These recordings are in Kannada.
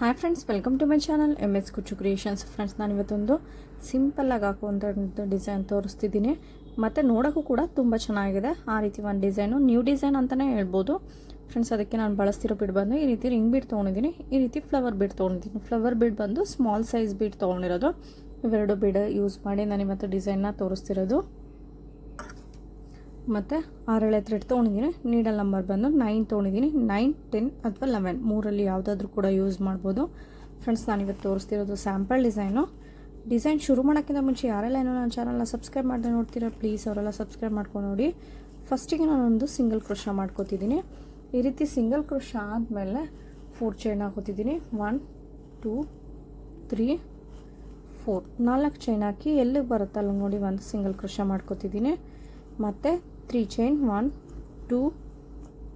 Hi friends welcome to my channel M S Kuchu creations friends ನಾನು ಇವತ್ತೊಂದು ಸಿಂಪಲ್ಲಾಗಿ ಹಾಕುವಂಥ ಡಿಸೈನ್ ತೋರಿಸ್ತಿದ್ದೀನಿ. ಮತ್ತು ನೋಡೋಕ್ಕೂ ಕೂಡ ತುಂಬ ಚೆನ್ನಾಗಿದೆ. ಆ ರೀತಿ ಒಂದು ಡಿಸೈನು ನ್ಯೂ ಡಿಸೈನ್ ಅಂತಲೇ ಹೇಳ್ಬೋದು. ಫ್ರೆಂಡ್ಸ್ ಅದಕ್ಕೆ ನಾನು ಬಳಸ್ತಿರೋ ಬಿಡ್ ಬಂದು ಈ ರೀತಿ ರಿಂಗ್ ಬಿಡ್ ತೊಗೊಂಡಿದ್ದೀನಿ. ಈ ರೀತಿ ಫ್ಲವರ್ ಬಿಡ್ ತೊಗೊಂಡಿದ್ದೀನಿ. ಫ್ಲವರ್ ಬಿಡ್ ಬಂದು ಸ್ಮಾಲ್ ಸೈಜ್ ಬಿಡ್ ತೊಗೊಂಡಿರೋದು. ಇವೆರಡು ಬಿಡ್ ಯೂಸ್ ಮಾಡಿ ನಾನು ಇವತ್ತು ಡಿಸೈನ್ನ ತೋರಿಸ್ತಿರೋದು. ಮತ್ತು ಆರಳೆ ಥ್ರೆಡ್ ತೊಗೊಂಡಿದ್ದೀನಿ. ನೀಡಲ್ ನಂಬರ್ ಬಂದು ನೈನ್ ತೊಗೊಂಡಿದ್ದೀನಿ. ನೈನ್ ಟೆನ್ ಅಥವಾ ಲೆವೆನ್ ಮೂರಲ್ಲಿ ಯಾವುದಾದ್ರೂ ಕೂಡ ಯೂಸ್ ಮಾಡ್ಬೋದು. ಫ್ರೆಂಡ್ಸ್ ನಾನಿವತ್ತು ತೋರಿಸ್ತಿರೋದು ಸ್ಯಾಂಪಲ್ ಡಿಸೈನು ಡಿಸೈನ್ ಶುರು ಮಾಡೋಕ್ಕಿಂತ ಮುಂಚೆ ಯಾರೆಲ್ಲ ಏನೋ ನನ್ನ ಚಾನಲ್ನ ಸಬ್ಸ್ಕ್ರೈಬ್ ಮಾಡದೆ ನೋಡ್ತೀರಾ ಪ್ಲೀಸ್ ಅವರೆಲ್ಲ ಸಬ್ಸ್ಕ್ರೈಬ್ ಮಾಡ್ಕೊಂಡು ನೋಡಿ. ಫಸ್ಟಿಗೆ ನಾನೊಂದು ಸಿಂಗಲ್ ಕ್ರೋಶ ಮಾಡ್ಕೋತಿದ್ದೀನಿ. ಈ ರೀತಿ ಸಿಂಗಲ್ ಕ್ರೋಶ ಆದಮೇಲೆ ಫೋರ್ ಚೈನ್ ಹಾಕೋತಿದ್ದೀನಿ. ಒನ್ ಟೂ ತ್ರೀ ಫೋರ್ ನಾಲ್ಕು ಚೈನ್ ಹಾಕಿ ಎಲ್ಲಿಗೆ ಬರುತ್ತಲ್ಲ ನೋಡಿ ಒಂದು ಸಿಂಗಲ್ ಕ್ರೋಶ ಮಾಡ್ಕೋತಿದ್ದೀನಿ. ಮತ್ತು three chain one two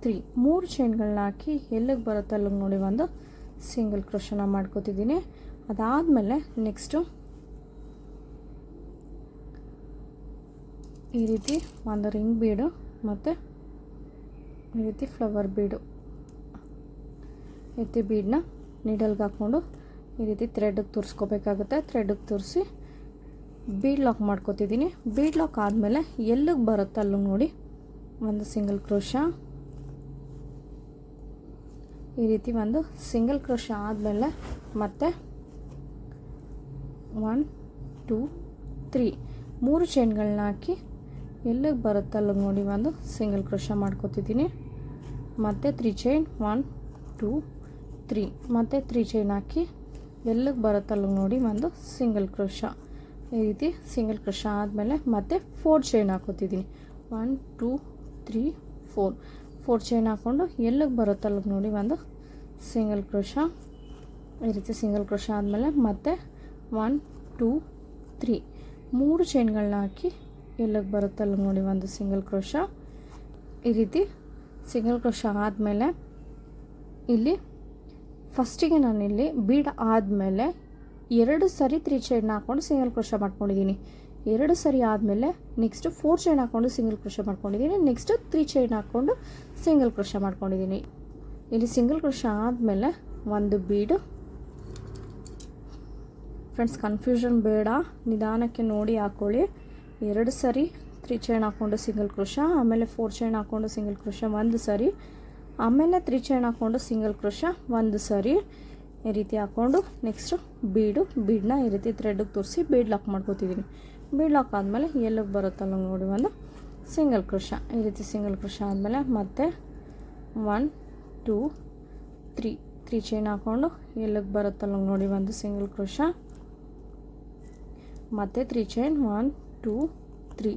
three ಮೂರು ಚೈನ್ಗಳನ್ನ ಹಾಕಿ ಎಲ್ಲಿಗೆ ಬರುತ್ತಲ್ಲ ನೋಡಿ ಒಂದು ಸಿಂಗಲ್ ಕ್ರೋಶನ ಮಾಡ್ಕೋತಿದ್ದೀನಿ. ಅದಾದಮೇಲೆ ನೆಕ್ಸ್ಟು ಈ ರೀತಿ ಒಂದು ರಿಂಗ್ ಬೀಡು ಮತ್ತು ಈ ರೀತಿ ಫ್ಲವರ್ ಬೀಡು ರೀತಿ ಬೀಡನ್ನ ನೀಡಲ್ಗೆ ಹಾಕ್ಕೊಂಡು ಈ ರೀತಿ ಥ್ರೆಡ್ಗೆ ತೋರಿಸ್ಕೋಬೇಕಾಗುತ್ತೆ. ಥ್ರೆಡ್ಗೆ ತುರಿಸಿ ಬೀಡ್ ಲಾಕ್ ಮಾಡ್ಕೋತಿದ್ದೀನಿ ಬೀಡ್ ಲಾಕ್ ಆದಮೇಲೆ ಎಲ್ಲಿಗೆ ಬರುತ್ತೆ ಅಲ್ಲೂ ನೋಡಿ. ಒಂದು ಸಿಂಗಲ್ ಕ್ರೋಶ ಈ ರೀತಿ ಒಂದು ಸಿಂಗಲ್ ಕ್ರೋಶ ಆದಮೇಲೆ ಮತ್ತೆ ಒನ್ ಟೂ ತ್ರೀ ಮೂರು ಚೈನ್ಗಳನ್ನ ಹಾಕಿ ಎಲ್ಲಿಗೆ ಬರುತ್ತಲ್ಲ ನೋಡಿ ಒಂದು ಸಿಂಗಲ್ ಕ್ರೋಶ ಮಾಡ್ಕೋತಿದ್ದೀನಿ ಮತ್ತು three chain one two three ಮತ್ತು ತ್ರೀ ಚೈನ್ ಹಾಕಿ ಎಲ್ಲಿಗೆ ಬರುತ್ತಲ್ಲ ನೋಡಿ ಒಂದು ಸಿಂಗಲ್ ಕ್ರೋಶ ಈ ರೀತಿ ಸಿಂಗಲ್ ಕ್ರೋಶ ಆದಮೇಲೆ ಮತ್ತೆ four chain ಹಾಕೋತಿದ್ದೀನಿ. One two three four four chain ಹಾಕ್ಕೊಂಡು ಎಲ್ಲಿಗೆ ಬರುತ್ತಲ್ಲ ನೋಡಿ ಒಂದು ಸಿಂಗಲ್ ಕ್ರೋಶ ಈ ರೀತಿ ಸಿಂಗಲ್ ಕ್ರೋಶ ಆದಮೇಲೆ ಮತ್ತೆ ಒನ್ ಟೂ ತ್ರೀ ಮೂರು ಚೈನ್ಗಳನ್ನ ಹಾಕಿ ಎಲ್ಲಿಗೆ ಬರುತ್ತಲ್ಲ ನೋಡಿ ಒಂದು ಸಿಂಗಲ್ ಕ್ರೋಶ ಈ ರೀತಿ ಸಿಂಗಲ್ ಕ್ರೋಶ ಆದಮೇಲೆ ಇಲ್ಲಿ ಫಸ್ಟಿಗೆ ನಾನಿಲ್ಲಿ ಬೀಡ್ ಆದಮೇಲೆ ಎರಡು ಸರಿ ತ್ರೀ ಚೈನ್ ಹಾಕ್ಕೊಂಡು ಸಿಂಗಲ್ ಕ್ರೋಶ ಮಾಡ್ಕೊಂಡಿದ್ದೀನಿ. ಎರಡು ಸರಿ ಆದಮೇಲೆ ನೆಕ್ಸ್ಟು ಫೋರ್ ಚೈನ್ ಹಾಕ್ಕೊಂಡು ಸಿಂಗಲ್ ಕ್ರೋಶ ಮಾಡ್ಕೊಂಡಿದ್ದೀನಿ. ನೆಕ್ಸ್ಟು ತ್ರೀ ಚೈನ್ ಹಾಕ್ಕೊಂಡು ಸಿಂಗಲ್ ಕ್ರೋಶ ಮಾಡ್ಕೊಂಡಿದ್ದೀನಿ. ಇಲ್ಲಿ ಸಿಂಗಲ್ ಕ್ರೋಶ ಆದಮೇಲೆ ಒಂದು ಬೀಡು ಫ್ರೆಂಡ್ಸ್ ಕನ್ಫ್ಯೂಷನ್ ಬೇಡ. ನಿಧಾನಕ್ಕೆ ನೋಡಿ ಹಾಕ್ಕೊಳ್ಳಿ ಎರಡು ಸರಿ ತ್ರೀ ಚೈನ್ ಹಾಕ್ಕೊಂಡು ಸಿಂಗಲ್ ಕ್ರೋಶ ಆಮೇಲೆ ಫೋರ್ ಚೈನ್ ಹಾಕ್ಕೊಂಡು ಸಿಂಗಲ್ ಕ್ರೋಶ ಒಂದು ಸರಿ, ಆಮೇಲೆ ತ್ರೀ ಚೈನ್ ಹಾಕ್ಕೊಂಡು ಸಿಂಗಲ್ ಕ್ರೋಶ ಒಂದು ಸರಿ. ಈ ರೀತಿ ಹಾಕ್ಕೊಂಡು ನೆಕ್ಸ್ಟು ಬೀಡು ಬೀಡನ್ನ ಈ ರೀತಿ ಥ್ರೆಡ್ಗೆ ತೋರಿಸಿ ಬೀಡ್ ಲಾಕ್ ಮಾಡ್ಕೋತಿದ್ದೀನಿ ಬೀಡ್ ಲಾಕ್ ಆದಮೇಲೆ ಎಲ್ಲಿಗೆ ಬರುತ್ತಲ್ಲ ನೋಡಿ ಒಂದು ಸಿಂಗಲ್ ಕೃಷ ಈ ರೀತಿ ಸಿಂಗಲ್ ಕೃಷ ಆದಮೇಲೆ ಮತ್ತೆ one two three three chain ಹಾಕ್ಕೊಂಡು ಎಲ್ಲಿಗೆ ಬರುತ್ತಲ್ಲ ನೋಡಿ ಒಂದು ಸಿಂಗಲ್ ಕ್ರೋಶ ಮತ್ತು three chain one two three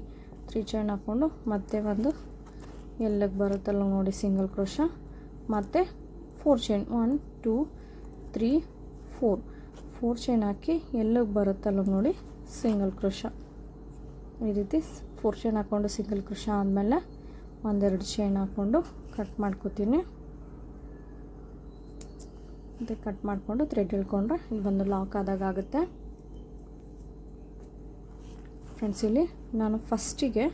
three chain ಹಾಕ್ಕೊಂಡು ಮತ್ತೆ ಒಂದು ಎಲ್ಲಿಗೆ ಬರುತ್ತಲ್ಲ ನೋಡಿ ಸಿಂಗಲ್ ಕ್ರೋಶ ಮತ್ತು four chain one two three, four. Four chain ಹಾಕಿ ಎಲ್ಲಿಗೆ ಬರುತ್ತಲ್ಲ ನೋಡಿ ಸಿಂಗಲ್ ಕ್ರೋಶ ಈ ರೀತಿ ಫೋರ್ ಚೈನ್ ಹಾಕ್ಕೊಂಡು ಸಿಂಗಲ್ ಕ್ರೋಶ ಆದಮೇಲೆ ಒಂದೆರಡು ಚೈನ್ ಹಾಕ್ಕೊಂಡು ಕಟ್ ಮಾಡ್ಕೋತೀನಿ. ಮತ್ತು ಕಟ್ ಮಾಡಿಕೊಂಡು ಥ್ರೆಡ್ ಇಳ್ಕೊಂಡ್ರೆ ಇಲ್ಲಿ ಬಂದು ಲಾಕ್ ಆದಾಗ ಆಗುತ್ತೆ. ಫ್ರೆಂಡ್ಸ್ ಇಲ್ಲಿ ನಾನು ಫಸ್ಟಿಗೆ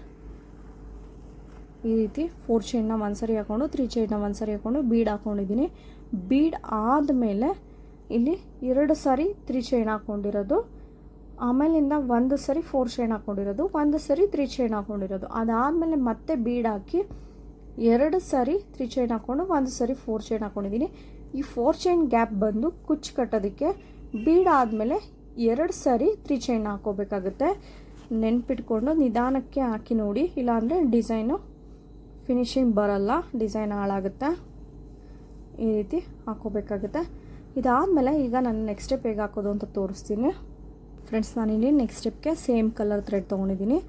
ಈ ರೀತಿ ಫೋರ್ ಚೈನ್ನ ಒಂದು ಸರಿ ಹಾಕ್ಕೊಂಡು ತ್ರೀ ಚೈನ್ನ ಒಂದು ಸರಿ ಹಾಕ್ಕೊಂಡು ಬೀಡ್ ಹಾಕ್ಕೊಂಡಿದ್ದೀನಿ ಬೀಡ್ ಆದಮೇಲೆ ಇಲ್ಲಿ ಎರಡು ಸಾರಿ ತ್ರೀ ಚೈನ್ ಹಾಕ್ಕೊಂಡಿರೋದು ಆಮೇಲಿಂದ ಒಂದು ಸರಿ ಫೋರ್ ಚೈನ್ ಹಾಕ್ಕೊಂಡಿರೋದು ಒಂದು ಸರಿ ತ್ರೀ ಚೈನ್ ಹಾಕ್ಕೊಂಡಿರೋದು ಅದಾದಮೇಲೆ ಮತ್ತೆ ಬೀಡ್ ಹಾಕಿ ಎರಡು ಸರಿ ತ್ರೀ ಚೈನ್ ಹಾಕ್ಕೊಂಡು ಒಂದು ಸರಿ ಫೋರ್ ಚೈನ್ ಹಾಕ್ಕೊಂಡಿದ್ದೀನಿ ಈ ಫೋರ್ ಚೈನ್ ಗ್ಯಾಪ್ ಬಂದು ಕುಚ್ಚು ಕಟ್ಟೋದಕ್ಕೆ ಬೀಡ್ ಆದಮೇಲೆ ಎರಡು ಸಾರಿ ತ್ರೀ ಚೈನ್ ಹಾಕೋಬೇಕಾಗುತ್ತೆ. ನೆನ್ಪಿಟ್ಕೊಂಡು ನಿಧಾನಕ್ಕೆ ಹಾಕಿ ನೋಡಿ. ಇಲ್ಲಾಂದರೆ ಡಿಸೈನು ಫಿನಿಶಿಂಗ್ ಬರಲ್ಲ. ಡಿಸೈನ್ ಹಾಳಾಗುತ್ತೆ. ಈ ರೀತಿ ಹಾಕೋಬೇಕಾಗುತ್ತೆ. ಇದಾದಮೇಲೆ ಈಗ ನಾನು ನೆಕ್ಸ್ಟ್ ಸ್ಟೆಪ್ ಹೇಗೆ ಹಾಕೋದು ಅಂತ ತೋರಿಸ್ತೀನಿ. ಫ್ರೆಂಡ್ಸ್ ನಾನಿಲ್ಲಿ ನೆಕ್ಸ್ಟ್ ಸ್ಟೆಪ್ಗೆ ಸೇಮ್ ಕಲರ್ ಥ್ರೆಡ್ ತೊಗೊಂಡಿದ್ದೀನಿ.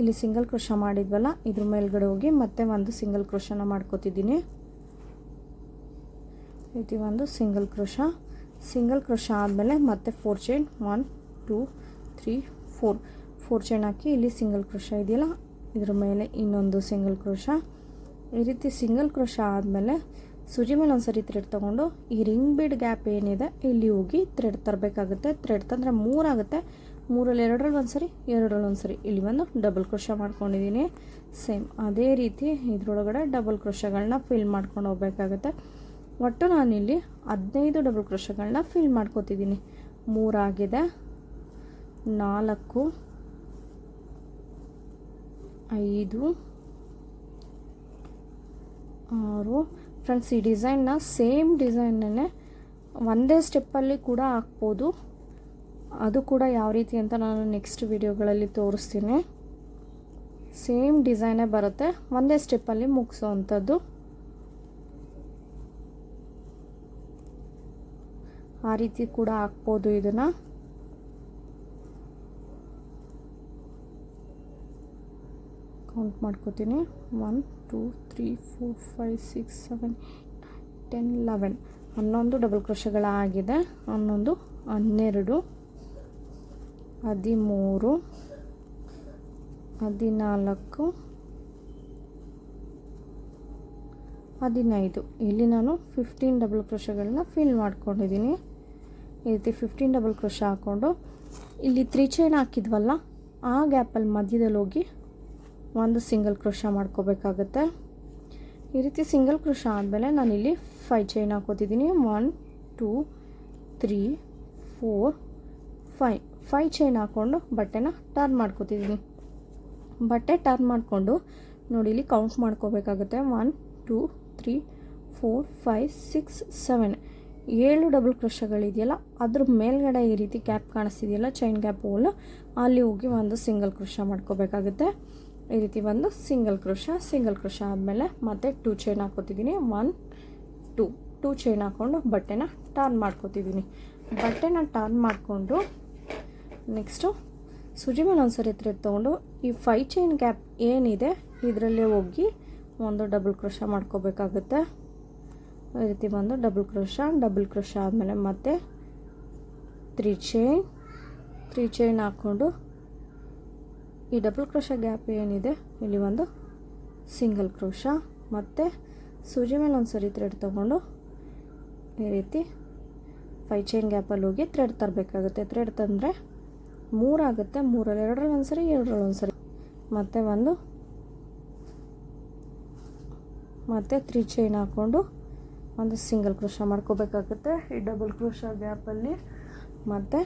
ಇಲ್ಲಿ ಸಿಂಗಲ್ ಕ್ರೋಶ ಮಾಡಿದ್ವಲ್ಲ, ಇದ್ರ ಮೇಲ್ಗಡೆ ಹೋಗಿ ಮತ್ತೆ ಒಂದು ಸಿಂಗಲ್ ಕ್ರೋಶನ ಮಾಡ್ಕೋತಿದ್ದೀನಿ. ರೀತಿ ಒಂದು ಸಿಂಗಲ್ ಕ್ರೋಶ ಸಿಂಗಲ್ ಕ್ರೋಶ ಆದಮೇಲೆ ಮತ್ತೆ four chain one two three four four chain ಹಾಕಿ ಇಲ್ಲಿ ಸಿಂಗಲ್ ಕ್ರೋಶ ಇದೆಯಲ್ಲ, ಇದ್ರ ಮೇಲೆ ಇನ್ನೊಂದು ಸಿಂಗಲ್ ಕ್ರೋಶ ಈ ರೀತಿ ಸಿಂಗಲ್ ಕ್ರೋಶ ಆದಮೇಲೆ ಸೂಜಿ ಮೇಲೆ ಒಂದು ಥ್ರೆಡ್ ತೊಗೊಂಡು ಈ ರಿಂಗ್ ಬೀಡ್ ಗ್ಯಾಪ್ ಏನಿದೆ, ಇಲ್ಲಿ ಹೋಗಿ ಥ್ರೆಡ್ ತರಬೇಕಾಗುತ್ತೆ. ಥ್ರೆಡ್ ತಂದರೆ ಮೂರಾಗುತ್ತೆ ಮೂರಲ್ಲಿ ಎರಡರಲ್ಲಿ ಒಂದು ಸರಿ ಎರಡರಲ್ಲಿ ಒಂದು ಸರಿ ಇಲ್ಲಿ ಬಂದು ಡಬಲ್ ಕ್ರೋಶ ಮಾಡ್ಕೊಂಡಿದ್ದೀನಿ. ಸೇಮ್ ಅದೇ ರೀತಿ ಇದರೊಳಗಡೆ ಡಬಲ್ ಕ್ರೋಶಗಳನ್ನ ಫಿಲ್ ಮಾಡ್ಕೊಂಡು ಹೋಗ್ಬೇಕಾಗುತ್ತೆ. ಒಟ್ಟು ನಾನಿಲ್ಲಿ ಹದಿನೈದು ಡಬಲ್ ಕ್ರೋಶಗಳನ್ನ ಫಿಲ್ ಮಾಡ್ಕೋತಿದ್ದೀನಿ. ಮೂರಾಗಿದೆ ನಾಲ್ಕು, ಐದು, ಆರು ಫ್ರೆಂಡ್ಸ್ ಈ ಡಿಸೈನ್ನ ಸೇಮ್ ಡಿಸೈನನ್ನೇ ಒಂದೇ ಸ್ಟೆಪ್ಪಲ್ಲಿ ಕೂಡ ಹಾಕ್ಬೋದು. ಅದು ಕೂಡ ಯಾವ ರೀತಿ ಅಂತ ನಾನು ನೆಕ್ಸ್ಟ್ ವಿಡಿಯೋಗಳಲ್ಲಿ ತೋರಿಸ್ತೀನಿ. ಸೇಮ್ ಡಿಸೈನೇ ಬರುತ್ತೆ. ಒಂದೇ ಸ್ಟೆಪ್ಪಲ್ಲಿ ಮುಗಿಸೋ ಅಂಥದ್ದು ಆ ರೀತಿ ಕೂಡ ಹಾಕ್ಬೋದು ಇದನ್ನು. ಕೌಂಟ್ ಮಾಡ್ಕೋತೀನಿ. One two three four five six seven ten eleven ಹನ್ನೊಂದು ಡಬಲ್ ಕ್ರೋಶಗಳಾಗಿದೆ ಹನ್ನೊಂದು, ಹನ್ನೆರಡು, ಹದಿಮೂರು, ಹದಿನಾಲ್ಕು, ಹದಿನೈದು. ಇಲ್ಲಿ ನಾನು ಫಿಫ್ಟೀನ್ ಡಬಲ್ ಕ್ರೋಶಗಳನ್ನ ಫಿಲ್ ಮಾಡ್ಕೊಂಡಿದ್ದೀನಿ. ಈ ರೀತಿ ಫಿಫ್ಟೀನ್ ಡಬಲ್ ಕ್ರೋಶ ಹಾಕ್ಕೊಂಡು ಇಲ್ಲಿ ತ್ರೀ ಚೈನ್ ಹಾಕಿದ್ವಲ್ಲ, ಆ ಗ್ಯಾಪಲ್ಲಿ ಮಧ್ಯದಲ್ಲಿ ಹೋಗಿ ಒಂದು ಸಿಂಗಲ್ ಕ್ರೋಶ ಮಾಡ್ಕೋಬೇಕಾಗತ್ತೆ. ಈ ರೀತಿ ಸಿಂಗಲ್ ಕ್ರೋಶ ಆದಮೇಲೆ ನಾನಿಲ್ಲಿ five chain ಹಾಕೋತಿದ್ದೀನಿ. One two three four five five chain ಹಾಕ್ಕೊಂಡು ಬಟ್ಟೆನ ಟರ್ನ್ ಮಾಡ್ಕೋತಿದ್ದೀನಿ. ಬಟ್ಟೆ ಟರ್ನ್ ಮಾಡಿಕೊಂಡು ನೋಡಿ ಇಲ್ಲಿ ಕೌಂಟ್ ಮಾಡ್ಕೋಬೇಕಾಗುತ್ತೆ. One two three four five six seven ಏಳು ಡಬಲ್ ಕ್ರೋಶಗಳಿದೆಯಲ್ಲ, ಅದ್ರ ಮೇಲ್ಗಡೆ ಈ ರೀತಿ ಗ್ಯಾಪ್ ಕಾಣಿಸ್ತಿದೆಯಲ್ಲ ಚೈನ್ ಗ್ಯಾಪ್ ಹೋಲ್ ಅಲ್ಲಿ ಹೋಗಿ ಒಂದು ಸಿಂಗಲ್ ಕ್ರೋಶ ಮಾಡ್ಕೋಬೇಕಾಗುತ್ತೆ. ಈ ರೀತಿ ಒಂದು ಸಿಂಗಲ್ ಕ್ರೋಶ ಸಿಂಗಲ್ ಕ್ರೋಶ ಆದಮೇಲೆ ಮತ್ತೆ ಟೂ ಚೈನ್ ಹಾಕೋತಿದ್ದೀನಿ ಒನ್ ಟೂ ಟೂ ಚೈನ್ ಹಾಕ್ಕೊಂಡು ಬಟ್ಟೆನ ಟರ್ನ್ ಮಾಡ್ಕೋತಿದ್ದೀನಿ ಬಟ್ಟೆನ ಟರ್ನ್ ಮಾಡಿಕೊಂಡು ನೆಕ್ಸ್ಟು ಸುಜಿ ಮೇಲೆ ಒಂದ್ಸರಿ ಥ್ರೆಡ್ ತೊಗೊಂಡು ಈ ಫೈ ಚೈನ್ ಗ್ಯಾಪ್ ಏನಿದೆ ಇದರಲ್ಲೇ ಹೋಗಿ ಒಂದು ಡಬಲ್ ಕ್ರೋಶ ಮಾಡ್ಕೋಬೇಕಾಗುತ್ತೆ. ಈ ರೀತಿ ಬಂದು ಡಬಲ್ ಕ್ರೋಶ ಡಬಲ್ ಕ್ರೋಶ ಆದಮೇಲೆ ಮತ್ತೆ ತ್ರೀ ಚೈನ್ ತ್ರೀ ಚೈನ್ ಹಾಕ್ಕೊಂಡು ಈ ಡಬಲ್ ಕ್ರೋಶ ಗ್ಯಾಪ್ ಏನಿದೆ? ಇಲ್ಲಿ ಒಂದು ಸಿಂಗಲ್ ಕ್ರೋಶ ಮತ್ತು ಸೂಜಿ ಮೇಲೆ ಒಂದು ಸರಿ ಥ್ರೆಡ್ ತೊಗೊಂಡು ಈ ರೀತಿ ಫೈ ಚೈನ್ ಗ್ಯಾಪಲ್ಲಿ ಹೋಗಿ ಥ್ರೆಡ್ ತರಬೇಕಾಗುತ್ತೆ. ಥ್ರೆಡ್ ತಂದರೆ ಮೂರಾಗುತ್ತೆ ಮೂರಲ್ಲಿ ಎರಡರಲ್ಲಿ ಒಂದು ಸರಿ, ಎರಡರಲ್ಲಿ ಒಂದು ಸರಿ. ಮತ್ತು ಒಂದು ಮತ್ತು ತ್ರೀ ಚೈನ್ ಹಾಕ್ಕೊಂಡು ಒಂದು ಸಿಂಗಲ್ ಕ್ರೋಶ ಮಾಡ್ಕೋಬೇಕಾಗುತ್ತೆ. ಈ ಡಬಲ್ ಕ್ರೋಶ ಗ್ಯಾಪಲ್ಲಿ ಮತ್ತು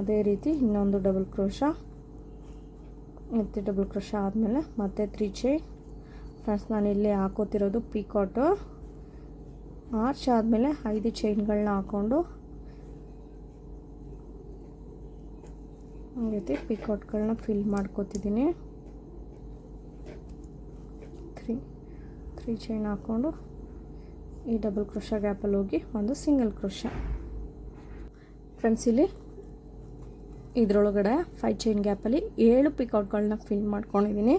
ಅದೇ ರೀತಿ ಇನ್ನೊಂದು ಡಬಲ್ ಕ್ರೋಶ ಮತ್ತು ಡಬಲ್ ಕ್ರೋಶ ಆದಮೇಲೆ ಮತ್ತೆ ತ್ರೀ ಚೈನ್ ಫ್ರೆಂಡ್ಸ್ ನಾನು ಇಲ್ಲಿ ಹಾಕೋತಿರೋದು ಪೀಕಾಟು ಆರ್ಚ್ ಆದಮೇಲೆ ಐದು ಚೈನ್ಗಳನ್ನ ಹಾಕ್ಕೊಂಡು ರೀತಿ ಪಿಕಾಟ್ಗಳನ್ನ ಫಿಲ್ ಮಾಡ್ಕೋತಿದ್ದೀನಿ. ತ್ರೀ ತ್ರೀ ಚೈನ್ ಹಾಕ್ಕೊಂಡು ಈ ಡಬಲ್ ಕ್ರೋಶ ಗ್ಯಾಪಲ್ಲಿ ಹೋಗಿ ಒಂದು ಸಿಂಗಲ್ ಕ್ರೋಶ ಫ್ರೆಂಡ್ಸ್ ಇಲ್ಲಿ ಇದರೊಳಗಡೆ ಫೈ ಚೈನ್ ಗ್ಯಾಪಲ್ಲಿ ಏಳು ಪಿಕೌಟ್ಗಳನ್ನ ಫಿಲ್ ಮಾಡ್ಕೊಂಡಿದ್ದೀನಿ.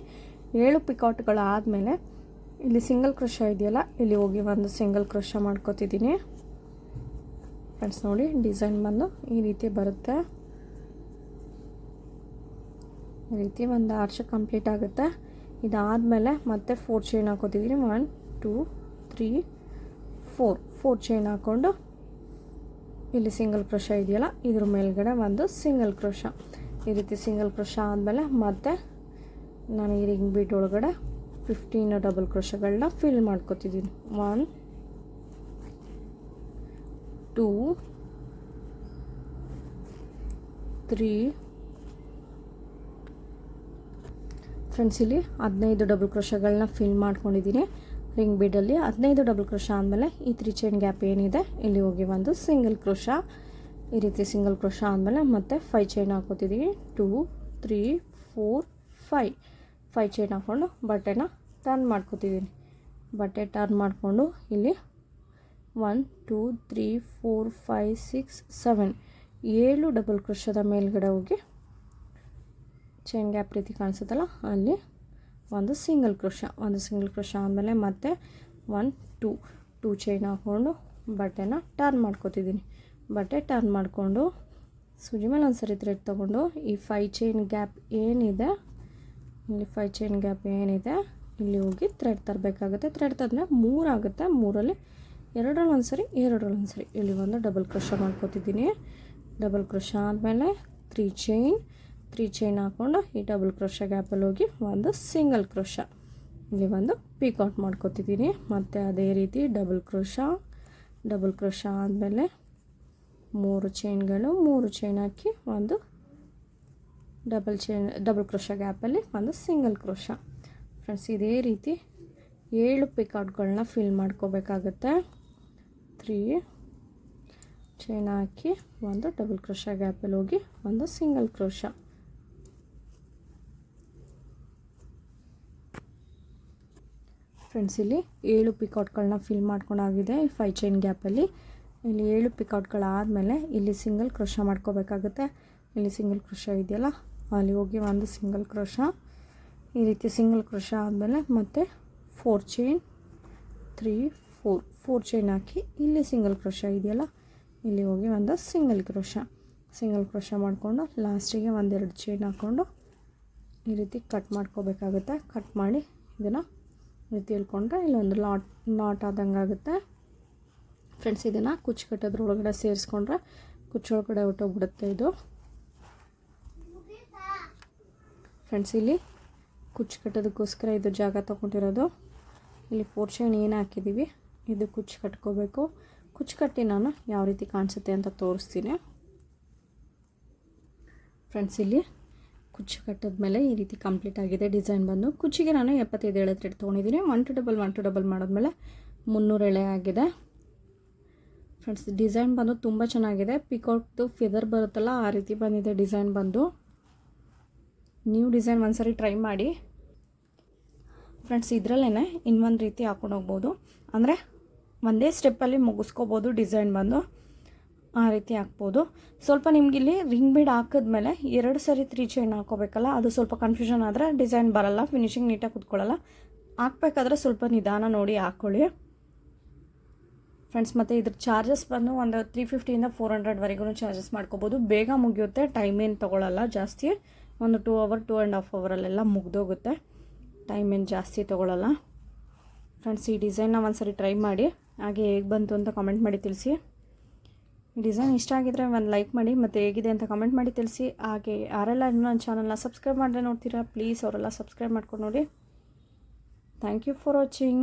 ಏಳು ಪಿಕೌಟ್ಗಳಾದಮೇಲೆ ಇಲ್ಲಿ ಸಿಂಗಲ್ ಕ್ರೋಶ ಇದೆಯಲ್ಲ, ಇಲ್ಲಿ ಹೋಗಿ ಒಂದು ಸಿಂಗಲ್ ಕ್ರೋಶ ಮಾಡ್ಕೋತಿದ್ದೀನಿ. ಫ್ರೆಂಡ್ಸ್ ನೋಡಿ ಡಿಸೈನ್ ಬಂದು ಈ ರೀತಿ ಬರುತ್ತೆ. ಈ ರೀತಿ ಒಂದು ಆರ್ಚ್ ಕಂಪ್ಲೀಟ್ ಆಗುತ್ತೆ. ಇದಾದಮೇಲೆ ಮತ್ತೆ four chain ಹಾಕೋತಿದ್ದೀನಿ. One two three four four chain ಹಾಕ್ಕೊಂಡು ಇಲ್ಲಿ ಸಿಂಗಲ್ ಕ್ರೋಶ ಇದೆಯಲ್ಲ, ಇದ್ರ ಮೇಲ್ಗಡೆ ಒಂದು ಸಿಂಗಲ್ ಕ್ರೋಶ ಈ ರೀತಿ ಸಿಂಗಲ್ ಕ್ರೋಶ ಆದಮೇಲೆ ಮತ್ತೆ ನಾನು ಈ ರಿಂಗ್ ಬೀಟ್ ಒಳಗಡೆ ಫಿಫ್ಟೀನ್ ಡಬಲ್ ಕ್ರೋಶಗಳನ್ನ ಫಿಲ್ ಮಾಡ್ಕೊತಿದ್ದೀನಿ. ಒನ್ ಟೂ ತ್ರೀ ಫ್ರೆಂಡ್ಸ್ ಇಲ್ಲಿ ಹದಿನೈದು ಡಬಲ್ ಕ್ರೋಶಗಳನ್ನ ಫಿಲ್ ಮಾಡ್ಕೊಂಡಿದ್ದೀನಿ. ರಿಂಗ್ ಬೀಡಲ್ಲಿ ಹದಿನೈದು ಡಬಲ್ ಕ್ರೋಶ ಆದಮೇಲೆ ಈ ತ್ರೀ ಚೈನ್ ಗ್ಯಾಪ್ ಏನಿದೆ, ಇಲ್ಲಿ ಹೋಗಿ ಒಂದು ಸಿಂಗಲ್ ಕ್ರೋಶ ಈ ರೀತಿ ಸಿಂಗಲ್ ಕ್ರೋಶ ಆದಮೇಲೆ ಮತ್ತೆ five chain ಹಾಕೋತಿದ್ದೀವಿ two three four five five chain ಹಾಕ್ಕೊಂಡು ಬಟ್ಟೆನ ಟರ್ನ್ ಮಾಡ್ಕೋತಿದ್ದೀನಿ ಬಟ್ಟೆ ಟರ್ನ್ ಮಾಡಿಕೊಂಡು ಇಲ್ಲಿ one two three four five six seven ಏಳು ಡಬಲ್ ಕ್ರೋಶದ ಮೇಲ್ಗಡೆ ಹೋಗಿ ಚೈನ್ ಗ್ಯಾಪ್ ರೀತಿ ಕಾಣಿಸುತ್ತಲ್ಲ, ಅಲ್ಲಿ ಒಂದು ಸಿಂಗಲ್ ಕ್ರೋಶ ಒಂದು ಸಿಂಗಲ್ ಕ್ರೋಶ ಆದಮೇಲೆ ಮತ್ತೆ ಒನ್ ಟೂ ಟೂ ಚೈನ್ ಹಾಕ್ಕೊಂಡು ಬಟ್ಟೆನ ಟರ್ನ್ ಮಾಡ್ಕೋತಿದ್ದೀನಿ. ಬಟ್ಟೆ ಟರ್ನ್ ಮಾಡಿಕೊಂಡು ಸೂಜಿ ಮೇಲೆ ಒಂದು ಸರಿ ಥ್ರೆಡ್ ತೊಗೊಂಡು ಈ ಫೈ ಚೈನ್ ಗ್ಯಾಪ್ ಏನಿದೆ, ಇಲ್ಲಿ ಫೈ ಚೈನ್ ಗ್ಯಾಪ್ ಏನಿದೆ, ಇಲ್ಲಿ ಹೋಗಿ ಥ್ರೆಡ್ ತರಬೇಕಾಗುತ್ತೆ. ಥ್ರೆಡ್ ತಂದರೆ ಮೂರಾಗುತ್ತೆ ಮೂರಲ್ಲಿ ಎರಡರಲ್ಲಿ ಒಂದು ಸರಿ ಎರಡರಲ್ಲಿ ಒಂದು ಸರಿ ಇಲ್ಲಿ ಒಂದು ಡಬಲ್ ಕ್ರೋಶ ಮಾಡ್ಕೋತಿದ್ದೀನಿ. ಡಬಲ್ ಕ್ರೋಶ ಆದಮೇಲೆ ತ್ರೀ ಚೈನ್ ತ್ರೀ ಚೈನ್ ಹಾಕ್ಕೊಂಡು ಈ ಡಬಲ್ ಕ್ರೋಶ ಗ್ಯಾಪಲ್ಲಿ ಹೋಗಿ ಒಂದು ಸಿಂಗಲ್ ಕ್ರೋಶ ಇಲ್ಲಿ ಒಂದು ಪೀಕೌಟ್ ಮಾಡ್ಕೊತಿದ್ದೀನಿ ಮತ್ತು ಅದೇ ರೀತಿ ಡಬಲ್ ಕ್ರೋಶ ಡಬಲ್ ಕ್ರೋಶ ಆದಮೇಲೆ ಮೂರು ಚೈನ್ಗಳು ಮೂರು ಚೈನ್ ಹಾಕಿ ಒಂದು ಡಬಲ್ ಚೈನ್ ಡಬಲ್ ಕ್ರೋಶ ಗ್ಯಾಪಲ್ಲಿ ಒಂದು ಸಿಂಗಲ್ ಕ್ರೋಶ ಫ್ರೆಂಡ್ಸ್ ಇದೇ ರೀತಿ ಏಳು ಪಿಕೌಟ್ಗಳನ್ನ ಫಿಲ್ ಮಾಡ್ಕೋಬೇಕಾಗತ್ತೆ. ತ್ರೀ ಚೈನ್ ಹಾಕಿ ಒಂದು ಡಬಲ್ ಕ್ರೋಶ ಗ್ಯಾಪಲ್ಲಿ ಹೋಗಿ ಒಂದು ಸಿಂಗಲ್ ಕ್ರೋಶ ಫ್ರೆಂಡ್ಸ್ ಇಲ್ಲಿ ಏಳು ಪಿಕೌಟ್ಗಳನ್ನ ಫಿಲ್ ಮಾಡ್ಕೊಂಡಾಗಿದೆ ಫೈ ಚೈನ್ ಗ್ಯಾಪಲ್ಲಿ ಇಲ್ಲಿ ಏಳು ಪಿಕೌಟ್ಗಳಾದಮೇಲೆ ಇಲ್ಲಿ ಸಿಂಗಲ್ ಕ್ರೋಶ ಮಾಡ್ಕೋಬೇಕಾಗುತ್ತೆ. ಇಲ್ಲಿ ಸಿಂಗಲ್ ಕ್ರೋಶ ಇದೆಯಲ್ಲ, ಅಲ್ಲಿ ಹೋಗಿ ಒಂದು ಸಿಂಗಲ್ ಕ್ರೋಶ ಈ ರೀತಿ ಸಿಂಗಲ್ ಕ್ರೋಶ ಆದಮೇಲೆ ಮತ್ತೆ four chain three four four chain ಹಾಕಿ ಇಲ್ಲಿ ಸಿಂಗಲ್ ಕ್ರೋಶ ಇದೆಯಲ್ಲ, ಇಲ್ಲಿ ಹೋಗಿ ಒಂದು ಸಿಂಗಲ್ ಕ್ರೋಶ ಸಿಂಗಲ್ ಕ್ರೋಶ ಮಾಡಿಕೊಂಡು ಲಾಸ್ಟಿಗೆ ಒಂದೆರಡು ಚೈನ್ ಹಾಕ್ಕೊಂಡು ಈ ರೀತಿ ಕಟ್ ಮಾಡ್ಕೋಬೇಕಾಗುತ್ತೆ. ಕಟ್ ಮಾಡಿ ಇದನ್ನು ರೀತಿ ಹೇಳ್ಕೊಂಡ್ರೆ ಇಲ್ಲೊಂದು ಲಾಟ್ ಲಾಟ್ ಆದಂಗೆ ಆಗುತ್ತೆ. ಫ್ರೆಂಡ್ಸ್ ಇದನ್ನು ಕುಚ್ಚು ಕಟ್ಟೋದ್ರೊಳಗಡೆ ಸೇರಿಸ್ಕೊಂಡ್ರೆ ಕುಚ್ಚೊಳಗಡೆ ಹೊಟ್ಟೋಗ್ಬಿಡುತ್ತೆ ಇದು. ಫ್ರೆಂಡ್ಸ್ ಇಲ್ಲಿ ಕುಚ್ಚು ಕಟ್ಟೋದಕ್ಕೋಸ್ಕರ ಇದು ಜಾಗ ತೊಗೊಂಡಿರೋದು. ಇಲ್ಲಿ ಫೋರ್ ಚೈನ್ ಏನು ಹಾಕಿದ್ದೀವಿ ಇದು ಕುಚ್ಚು ಕಟ್ಕೋಬೇಕು ಕುಚ್ಚು ಕಟ್ಟಿ ನಾನು ಯಾವ ರೀತಿ ಕಾಣಿಸುತ್ತೆ ಅಂತ ತೋರಿಸ್ತೀನಿ. ಫ್ರೆಂಡ್ಸ್ ಇಲ್ಲಿ ಕುಚ್ಚು ಕಟ್ಟಿದ್ಮೇಲೆ ಈ ರೀತಿ ಕಂಪ್ಲೀಟ್ ಆಗಿದೆ ಡಿಸೈನ್ ಬಂದು. ಕುಚ್ಚಿಗೆ ನಾನು ಎಪ್ಪತ್ತೈದು ಎಳೆ ಥ್ರೆಡ್ ತೊಗೊಂಡಿದ್ದೀನಿ. One two double one two double ಮಾಡಿದ್ಮೇಲೆ ಮುನ್ನೂರು ಎಳೆ ಆಗಿದೆ. ಫ್ರೆಂಡ್ಸ್ ಡಿಸೈನ್ ಬಂದು ತುಂಬ ಚೆನ್ನಾಗಿದೆ. ಪಿಕೌಟ್ದು ಫೆದರ್ ಬರುತ್ತಲ್ಲ, ಆ ರೀತಿ ಬಂದಿದೆ ಡಿಸೈನ್ ಬಂದು. ನ್ಯೂ ಡಿಸೈನ್ ಒಂದ್ಸರಿ ಟ್ರೈ ಮಾಡಿ. ಫ್ರೆಂಡ್ಸ್ ಇದರಲ್ಲೇ ಇನ್ನೊಂದು ರೀತಿ ಹಾಕೊಂಡು ಹೋಗ್ಬೋದು. ಅಂದರೆ ಒಂದೇ ಸ್ಟೆಪ್ಪಲ್ಲಿ ಮುಗಿಸ್ಕೋಬೋದು ಡಿಸೈನ್ ಬಂದು. ಆ ರೀತಿ ಹಾಕ್ಬೋದು. ಸ್ವಲ್ಪ ನಿಮಗಿಲ್ಲಿ ರಿಂಗ್ ಬೀಡ್ ಹಾಕಿದ್ಮೇಲೆ ಎರಡು ಸರಿ ತ್ರೀ ಚೈನ್ ಹಾಕೋಬೇಕಲ್ಲ, ಅದು ಸ್ವಲ್ಪ ಕನ್ಫ್ಯೂಷನ್ ಆದರೆ ಡಿಸೈನ್ ಬರಲ್ಲ ಫಿನಿಶಿಂಗ್ ನೀಟಾಗಿ ಕುತ್ಕೊಳ್ಳಲ್ಲ. ಹಾಕ್ಬೇಕಾದ್ರೆ ಸ್ವಲ್ಪ ನಿಧಾನ ನೋಡಿ ಹಾಕ್ಕೊಳ್ಳಿ ಫ್ರೆಂಡ್ಸ್ ಮತ್ತು ಇದ್ರ ಚಾರ್ಜಸ್ ಬಂದು ಒಂದು ತ್ರೀ ಫಿಫ್ಟಿಯಿಂದ ಫೋರ್ ಹಂಡ್ರೆಡ್ವರೆಗೂ ಚಾರ್ಜಸ್ ಮಾಡ್ಕೋಬೋದು. ಬೇಗ ಮುಗಿಯುತ್ತೆ ಟೈಮ್ ಏನು ತೊಗೊಳ್ಳಲ್ಲ ಜಾಸ್ತಿ. ಒಂದು two hour two and half ಅವರಲ್ಲೆಲ್ಲ ಮುಗ್ದೋಗುತ್ತೆ. ಟೈಮ್ ಏನು ಜಾಸ್ತಿ ತೊಗೊಳ್ಳಲ್ಲ ಫ್ರೆಂಡ್ಸ್ ಈ ಡಿಸೈನ್ನ ಒಂದ್ಸರಿ ಟ್ರೈ ಮಾಡಿ. ಹಾಗೆ ಹೇಗೆ ಬಂತು ಅಂತ ಕಾಮೆಂಟ್ ಮಾಡಿ ತಿಳಿಸಿ. ಈ ಡಿಸೈನ್ ಇಷ್ಟ ಆಗಿದ್ರೆ ಒಂದು ಲೈಕ್ ಮಾಡಿ ಮತ್ತು ಹೇಗಿದೆ ಅಂತ ಕಮೆಂಟ್ ಮಾಡಿ ತಿಳಿಸಿ. ಹಾಗೆ ಯಾರೆಲ್ಲ ಇನ್ನೂ ನನ್ನ ಚಾನಲ್ನ ಸಬ್ಸ್ಕ್ರೈಬ್ ಮಾಡಿದ್ರೆ ನೋಡ್ತೀರಾ ಪ್ಲೀಸ್ ಅವರೆಲ್ಲ ಸಬ್ಸ್ಕ್ರೈಬ್ ಮಾಡ್ಕೊಂಡು ನೋಡಿ. Thank you for watching